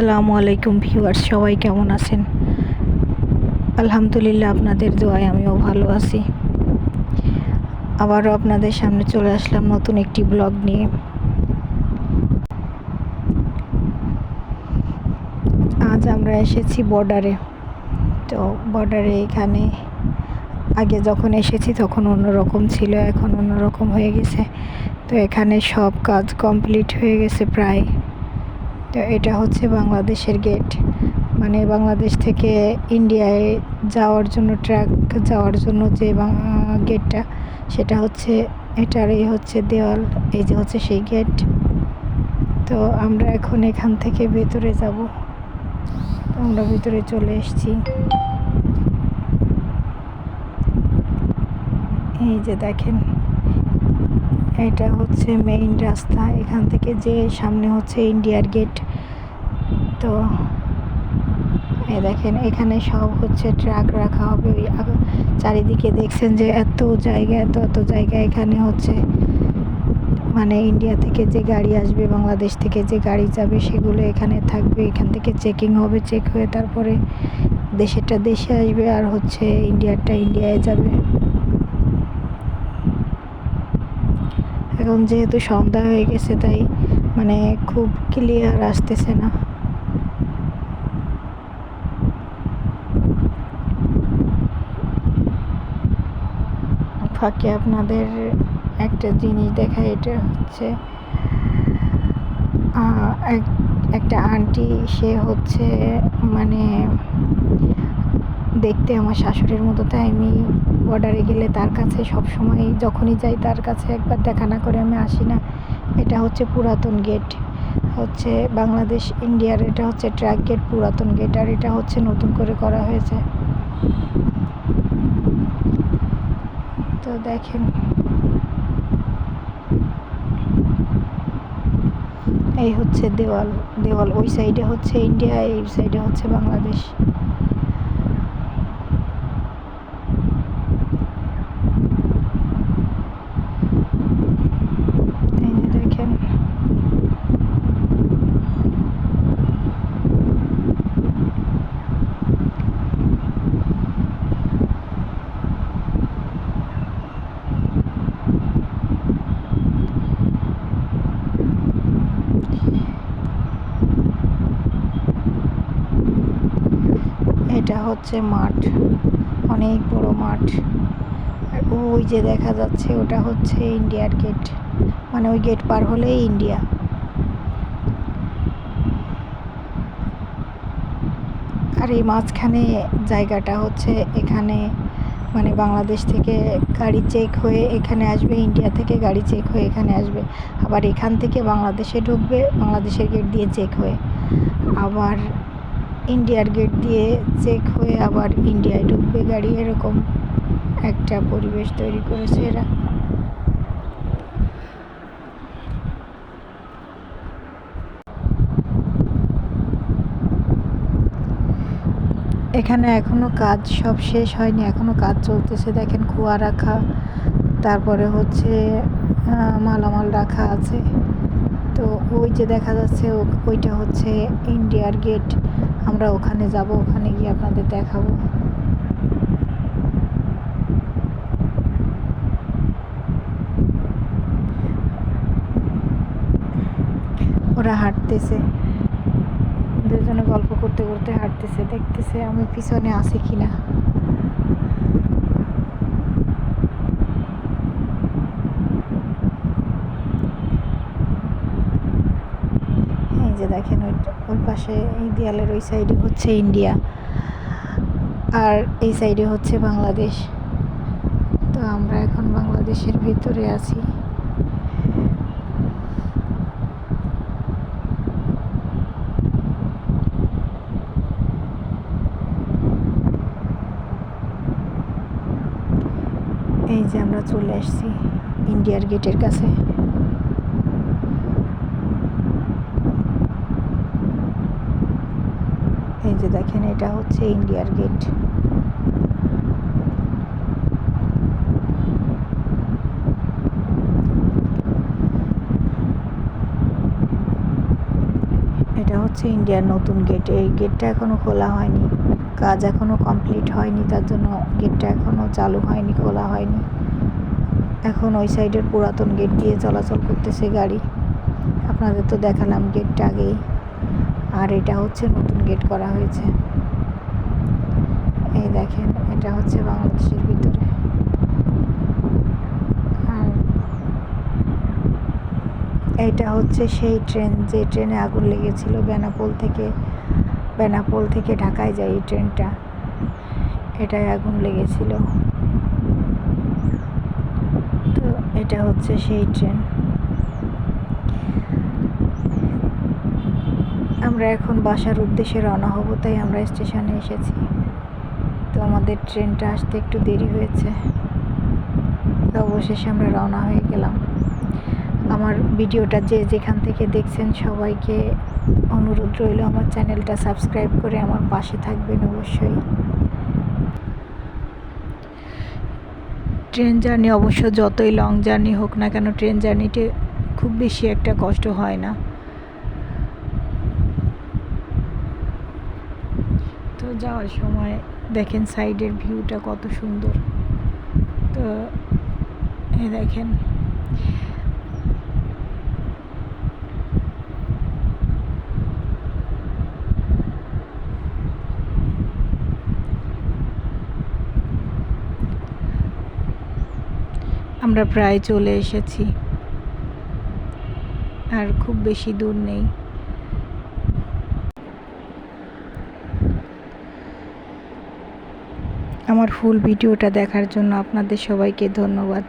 আসসালামু আলাইকুম ভিউয়ার্স, সবাই কেমন আছেন? আলহামদুলিল্লাহ আপনাদের দোয়ায় আমিও ভালো আছি। আবারও আপনাদের সামনে চলে আসলাম নতুন একটি ব্লগ নিয়ে। আজ আমরা এসেছি বর্ডারে। তো বর্ডারে এখানে আগে যখন এসেছি তখন অন্যরকম ছিল, এখন অন্যরকম হয়ে গেছে। তো এখানে সব কাজ কমপ্লিট হয়ে গেছে প্রায়। তো এটা হচ্ছে বাংলাদেশের গেট মানে বাংলাদেশ থেকে ইন্ডিয়ায় যাওয়ার জন্য ট্র্যাক যাওয়ার জন্য যে গেটটা সেটা হচ্ছে, এটারই হচ্ছে দেওয়াল, এই যে হচ্ছে সেই গেট তো আমরা এখন এখান থেকে ভেতরে যাব। আমরা ভিতরে চলে এসেছি। এই যে দেখেন এটা হচ্ছে মেইন রাস্তা। এখান থেকে যে সামনে হচ্ছে ইন্ডিয়ার গেট তো এই দেখেন, এখানে সব হচ্ছে ট্রাক রাখা হবে। চারিদিকে দেখছেন যে এত জায়গা, এত এত জায়গা। এখানে হচ্ছে মানে ইন্ডিয়া থেকে যে গাড়ি আসবে, বাংলাদেশ থেকে যে গাড়ি যাবে, সেগুলো এখানে থাকবে। এখান থেকে চেকিং হবে চেক হয়ে তারপরে দেশেরটা দেশে আসবে আর হচ্ছে ইন্ডিয়ারটা ইন্ডিয়ায় যাবে। এখন যেহেতু সন্ধ্যা হয়ে গেছে, তাই মানে খুব ক্লিয়ার আসতেছে না। ফাঁকে আপনাদের একটা জিনিস দেখা এটা হচ্ছে একটা আন্টি সে হচ্ছে মানে দেখতে আমার শাশুড়ির মতো, তাই আমি বর্ডারে গেলে তার কাছে সব সময় যখনই যাই তার কাছে একবার দেখা না করে আমি আসি না। এটা হচ্ছে পুরাতন গেট হচ্ছে বাংলাদেশ ইন্ডিয়ার এটা হচ্ছে ট্র্যাক গেট পুরাতন গেট আর এটা হচ্ছে নতুন করে করা হয়েছে। তো দেখেন। এই হচ্ছে দেওয়াল দেওয়াল ওই সাইডে হচ্ছে ইন্ডিয়া এই সাইডে হচ্ছে বাংলাদেশ এটা হচ্ছে মাঠ, অনেক বড় মাঠ। আর ওই যে দেখা যাচ্ছে ওটা হচ্ছে ইন্ডিয়ার গেট মানে ওই গেট পার হলেই ইন্ডিয়া। আর এই মাঝখানে জায়গাটা হচ্ছে এখানে মানে বাংলাদেশ থেকে গাড়ি চেক হয়ে এখানে আসবে, ইন্ডিয়া থেকে গাড়ি চেক হয়ে এখানে আসবে। আবার এখান থেকে বাংলাদেশে ঢুকবে, বাংলাদেশের গেট দিয়ে চেক হয়ে। আবার ইন্ডিয়ার গেট দিয়ে চেক হয়ে আবার ইন্ডিয়ায় ঢুকবে গাড়ি। এরকম একটা পরিবেশ তৈরি করেছে এরা। এখানে এখনও কাজ সব শেষ হয়নি, এখনও কাজ চলতেছে। দেখেন কুয়া রাখা, তারপরে হচ্ছে মালামাল রাখা আছে। তো ওই যে দেখা যাচ্ছে ওইটা হচ্ছে ইন্ডিয়ার গেট। আমরা ওখানে যাব, ওখানে গিয়ে আপনাদের দেখাবো। ওরা হাঁটতেছে। দুজনে গল্প করতে করতে হাঁটতেছে, দেখতেছে আমি পিছনে আছি কিনা এই যে দেখেন ওই ওই পাশে এই দেয়ালের ওই সাইডে হচ্ছে ইন্ডিয়া আর এই সাইডে হচ্ছে বাংলাদেশ। তো আমরা এখন বাংলাদেশের ভিতরে আছি। এই যে আমরা চলে আসছি ইন্ডিয়ার গেটের কাছে এই যে দেখেন, এটা হচ্ছে ইন্ডিয়ার গেট। এটা হচ্ছে ইন্ডিয়ার নতুন গেট। এই গেটটা এখনও খোলা হয়নি। কাজ এখনও কমপ্লিট হয়নি, তার জন্য গেটটা এখনও চালু হয়নি, খোলা হয়নি। এখন ওই সাইডের পুরাতন গেট দিয়ে চলাচল করতেছে গাড়ি। আপনাদের তো দেখালাম গেটটা আগেই। আর এটা হচ্ছে নতুন গেট করা হয়েছে। এই দেখেন, এটা হচ্ছে বাংলাদেশের ভিতরে। আর এইটা হচ্ছে সেই ট্রেন যে ট্রেনে আগুন লেগেছিল বেনাপোল থেকে বেনাপোল থেকে ঢাকায় যায় এই ট্রেনটা এটায় আগুন লেগেছিল। তো এটা হচ্ছে সেই ট্রেন আমরা এখন বাসার উদ্দেশ্যে রওনা হব, তাই আমরা স্টেশনে এসেছি। তো আমাদের ট্রেনটা আসতে একটু দেরি হয়েছে। তো অবশেষে আমরা রওনা হয়ে গেলাম। আমার ভিডিওটা যে যেখান থেকে দেখছেন সবাইকে অনুরোধ রইল আমার চ্যানেলটা সাবস্ক্রাইব করে আমার পাশে থাকবেন অবশ্যই। ট্রেন জার্নি অবশ্য যতই লং জার্নি হোক না কেন, ট্রেন জার্নিতে খুব বেশি একটা কষ্ট হয় না। তো যাওয়ার সময় দেখেন সাইডের ভিউটা কত সুন্দর। তো এ দেখেন। আমরা প্রায় চলে এসেছি। আর খুব বেশি দূর নেই। আমার ফুল ভিডিওটা দেখার জন্য আপনাদের সবাইকে ধন্যবাদ।